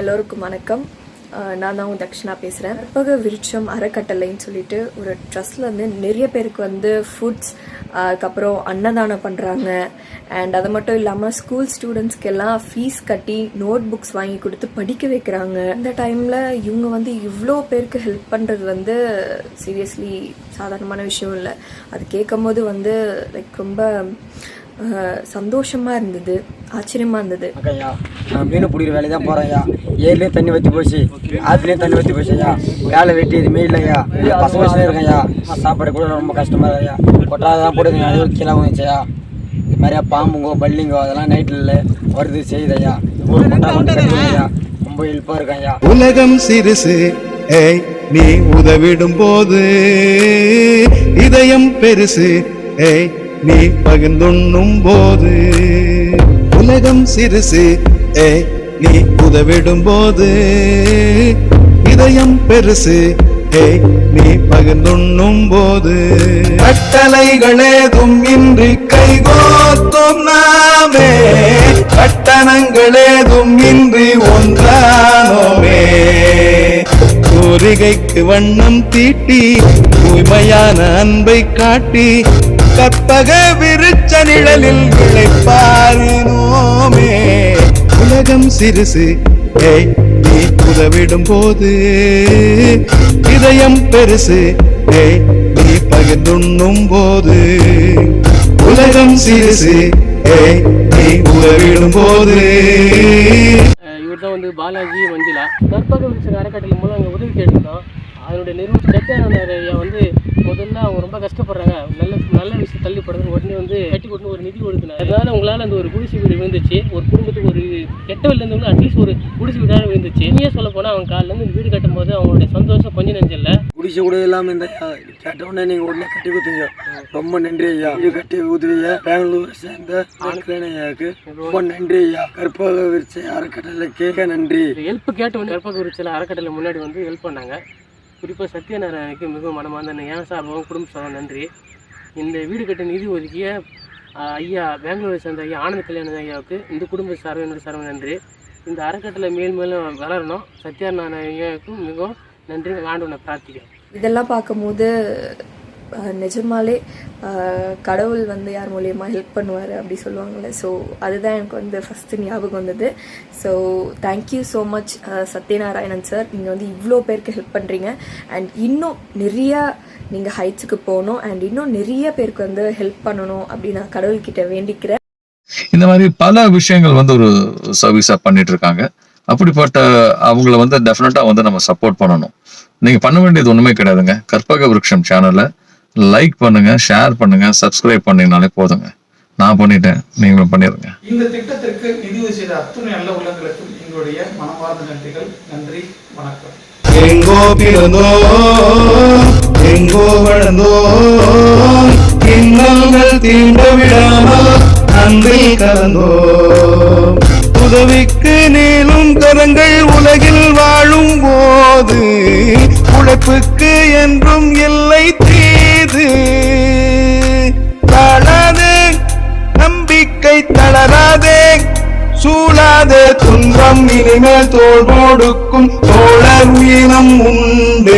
எல்லோருக்கும் வணக்கம். நான் தான் உங்க தக்ஷனா பேசுகிறேன் கற்பக விருட்சம் அறக்கட்டளைன்னு சொல்லிட்டு ஒரு ட்ரஸ்ட்ல வந்து நிறைய பேருக்கு வந்து ஃபுட்ஸ் அதுக்கப்புறம் அன்னதானம் பண்ணுறாங்க அண்ட் அது மட்டும் இல்லாமல் ஸ்கூல் ஸ்டூடெண்ட்ஸ்க்கெல்லாம் ஃபீஸ் கட்டி நோட் புக்ஸ் வாங்கி கொடுத்து படிக்க வைக்கிறாங்க. இந்த டைமில் இவங்க வந்து இவ்வளோ பேருக்கு ஹெல்ப் பண்ணுறது வந்து சீரியஸ்லி சாதாரணமான விஷயம் இல்லை. அது கேட்கும்போது வந்து லைக் ரொம்ப அஹ், சந்தோஷமா இருந்தது ஆச்சரியமா இருந்தது. ஐயா நான் மீன் பிடிக்கிற வேலையை தான் போகிறேன் ஐயா ஏர்லேயும் தண்ணி வற்றி போச்சு ஆற்றுலேயும் தண்ணி வற்றி போச்சு ஐயா வேலை வெட்டி எதுவுமே இல்லை ஐயா பசங்க வயசுல இருக்கேன் ஐயா சாப்பாடு கூட ரொம்ப கஷ்டமாக ஐயா கொட்டாதான் போடுங்க அது ஒரு கீழே வந்துச்சு ஐயா இது மாதிரியா பாம்புங்கோ பல்லிங்கோ அதெல்லாம் நைட்டில் வருது செய்யுது ஐயா ஒரு கொட்டா ரொம்ப ஹெல்ப்பாக இருக்கேன் ஐயா உலகம் சிறுசு ஏய் நீ உதவிடும் போது இதயம் பெருசு ஏய் நீ பகிர்ந்துண்ணும் போது. உலகம் சிறுசு ஏ நீ உதவிடும் போது இதயம் பெருசு ஏய் நீ பகிர்ந்துண்ணும் போது. கட்டளைகளேதும் இன்றி கைகோத்தும் நாமே. கட்டணங்களேதும் இன்றி ஒன்றானோமே. கோரிகைக்கு வண்ணம் தீட்டி தூய்மையான அன்பை காட்டி கற்பக விருச்ச நிழலில் விளைப்பாரினோமே. உலகம் சிறுசு ஏய் நீ உதவிடும் போது இதயம் பெருசு ஏய் நீ பகிர்ந்துண்ணும் போது உலகம் சிறுசு ஏய் நீ உதவிடும் போது இவர் தான் வந்து பாலாஜி மஞ்சுளா. கற்பக விருச்ச அறக்கட்டளை மூலம் அங்கே உதவி கேட்டிருந்தோம். அதனுடைய நிறுவனம் ஐயா வந்து முதல்ல அவங்க ரொம்ப கஷ்டப்படுறாங்க. நல்ல நல்ல விஷயம் தள்ளிப்படுறது உடனே வந்து கட்டி கொண்டு ஒரு நிதி ஒதுக்கினார். அதனால உங்களால் அந்த ஒரு குடிசை வீடு விழுந்துச்சு. ஒரு குடும்பத்துக்கு ஒரு கெட்ட வெளில இருந்தவங்க அட்லீஸ்ட் ஒரு குடிசை வீடாக விழுந்துச்சு. நீயே சொல்ல போனால் அவங்க காலில் இருந்து வீடு கட்டும் போது அவங்களுடைய சந்தோஷம் கொஞ்சம் நெஞ்சில்ல. குடிசை கூட இல்லாமல் இந்த கேட்ட உடனே நீங்கள் உடனே கட்டி கொடுத்தீங்க. ரொம்ப நன்றி ஐயா. இது கட்டி உதவிய பெங்களூர் சேர்ந்த ஐயாவுக்கு ரொம்ப நன்றி ஐயா. கற்பக விரிச்சை அறக்கட்டளைக்கு நன்றி. ஹெல்ப் கேட்டு வந்து கற்பக விருட்சல அறக்கட்டளை முன்னாடி வந்து ஹெல்ப் பண்ணாங்க. குறிப்பாக சத்யநாராயணனுக்கு மிகவும் மனமார்ந்த என் சார்பாகவும் குடும்ப சார்பாக நன்றி. இந்த வீடு கட்ட நிதி ஒதுக்கிய ஐயா பெங்களூரை சேர்ந்த ஐயா ஆனந்த கல்யாண ஐயாவுக்கு இந்த குடும்ப சார்பு என்னோட சார்பாக நன்றி. இந்த அறக்கட்டளை மேல் மேலும் வளரணும். சத்யநாராயண ஐயாவுக்கும் மிகவும் நன்றி. ஆண்டவனை பிரார்த்திக்கிறேன். இதெல்லாம் பார்க்கும்போது நிஜமாலே கடவுள் வந்து யார் மூலியமாக ஹெல்ப் பண்ணுவார் அப்படி சொல்லுவாங்கள்ல ஸோ அதுதான் எனக்கு வந்து ஃபஸ்ட்டு ஞாபகம் வந்தது. So thank you so much Sathyanarayanan sir நீங்கள் வந்து இவ்வளோ பேருக்கு ஹெல்ப் பண்ணுறீங்க அண்ட் இன்னும் நிறையா நீங்கள் ஹைட்ஸுக்கு போகணும். அண்ட் இன்னும் நிறைய பேருக்கு வந்து ஹெல்ப் பண்ணணும் அப்படின்னு நான் கடவுள்கிட்ட வேண்டிக்கிறேன். இந்த மாதிரி பல விஷயங்கள் வந்து ஒரு சர்வீஸாக பண்ணிட்டு இருக்காங்க அப்படிப்பட்ட அவங்கள வந்து டெஃபினட்டாக வந்து நம்ம சப்போர்ட் பண்ணணும். நீங்கள் பண்ண வேண்டியது ஒன்றுமே கிடையாதுங்க. கற்பக விருட்சம் சேனலை லைக் பண்ணுங்க ஷேர் பண்ணுங்க சப்ஸ்கிரைப் பண்ணீங்கனாலே போதுங்க. நான் பண்ணிட்டேன் நீங்களும் பண்ணிருங்க. இந்த திட்டத்திற்கு நிதியுதவி செய்த அத்துணை நல்ல உள்ளங்களுக்கும் எங்களுடைய மனமார்ந்த நன்றிகள். நன்றி வணக்கம். எங்கோ பிறந்தோம் எங்கோ வளர்ந்தோம் இன்னல்கள் தீண்ட விடாமல் அன்பில் கலந்தோம் உதவிக்கு நீளும் கரங்கள் உலகில் வாழும் போது உழைப்புக்கு என்றும் எல்லை சூழாத துன்பம் இனிமேல் தோல் கொடுக்கும் தோழர் வீரம் உண்டு.